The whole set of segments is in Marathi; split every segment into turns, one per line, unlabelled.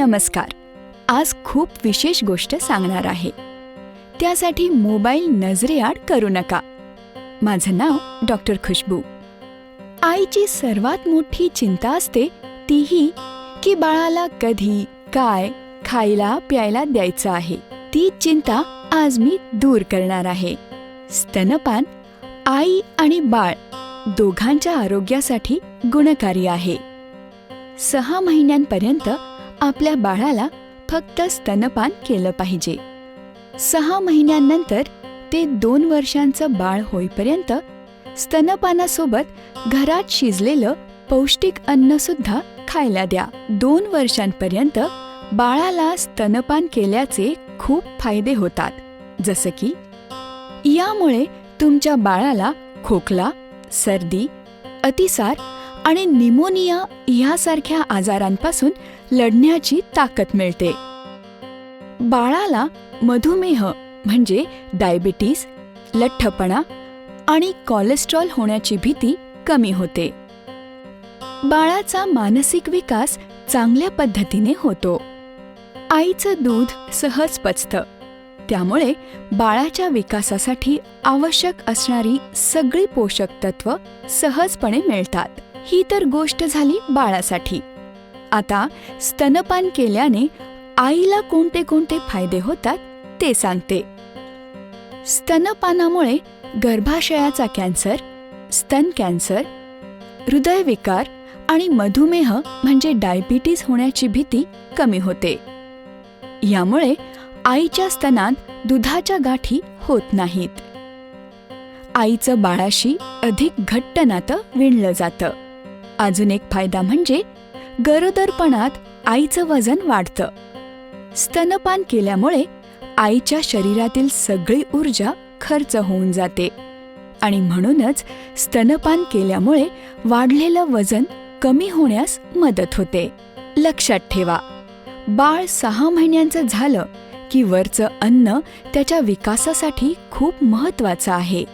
नमस्कार. आज खूप विशेष गोष्ट सांगणार आहे. त्यासाठी मोबाईल नजरेआड करू नका. माझं नाव डॉक्टर खुशबू. आईची सर्वात मोठी चिंता असते तीही की बाळाला कधी काय खायला प्यायला द्यायचं आहे. ती चिंता आज मी दूर करणार आहे. स्तनपान आई आणि बाळ दोघांच्या आरोग्यासाठी गुणकारी आहे. सहा महिन्यांपर्यंत आपल्या बाळाला फक्त स्तनपान केलं पाहिजे. सहा महिन्यांनंतर ते दोन वर्षांचं बाळ होईपर्यंत स्तनपानासोबत घरात शिजलेलं पौष्टिक अन्न सुद्धा खायला द्या. दोन वर्षांपर्यंत बाळाला स्तनपान केल्याचे खूप फायदे होतात. जसं की यामुळे तुमच्या बाळाला खोकला सर्दी अतिसार आणि निमोनिया यासारख्या आजारांपासून लढण्याची ताकद मिळते. बाळाला मधुमेह म्हणजे डायबिटीस लठ्ठपणा आणि कोलेस्ट्रॉल होण्याची भीती कमी होते. बाळाचा मानसिक विकास चांगल्या पद्धतीने होतो. आईचं दूध सहज पचतं. त्यामुळे बाळाच्या विकासासाठी आवश्यक असणारी सगळी पोषक तत्व सहजपणे मिळतात. ही तर गोष्ट झाली बाळासाठी. आता स्तनपान केल्याने आईला कोणते कोणते फायदे होतात ते सांगते. स्तनपानामुळे गर्भाशयाचा कॅन्सर स्तन कॅन्सर हृदयविकार आणि मधुमेह म्हणजे डायबिटीज होण्याची भीती कमी होते. यामुळे आईच्या स्तनात दुधाच्या गाठी होत नाहीत. आईचं बाळाशी अधिक घट्ट नातं विणलं जातं. अजून एक फायदा म्हणजे गरोदरपणात आईचं वजन वाढतं. स्तनपान केल्यामुळे आईच्या शरीरातील सगळी ऊर्जा खर्च होऊन जाते. आणि म्हणूनच स्तनपान केल्यामुळे वाढलेलं वजन कमी होण्यास मदत होते. लक्षात ठेवा बाळ सहा महिन्यांचं झालं की वरचं अन्न त्याच्या विकासासाठी खूप महत्वाचं आहे.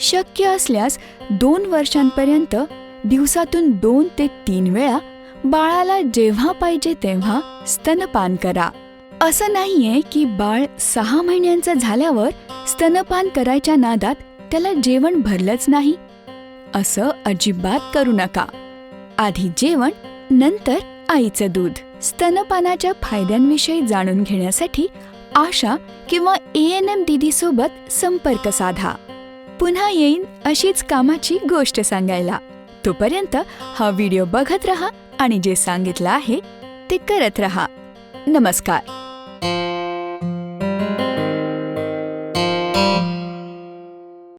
शक्य असल्यास दोन वर्षांपर्यंत दिवसातून दोन ते तीन वेळा बाळाला जेव्हा पाहिजे तेव्हा स्तनपान करा. असं नाहीये की बाळ सहा महिन्यांचं झाल्यावर स्तनपान करायच्या नादात त्याला जेवण भरलंच नाही. असं अजिबात करू नका. आधी जेवण नंतर आईचं दूध. स्तनपानाच्या फायद्यांविषयी जाणून घेण्यासाठी आशा किंवा ए एन एम दीदीसोबत संपर्क साधा. पुन्हा येईन अशीच कामाची गोष्ट सांगायला. तोपर्यंत हा व्हिडिओ बघत रहा आणि जे सांगितलं आहे ते करत रहा. नमस्कार.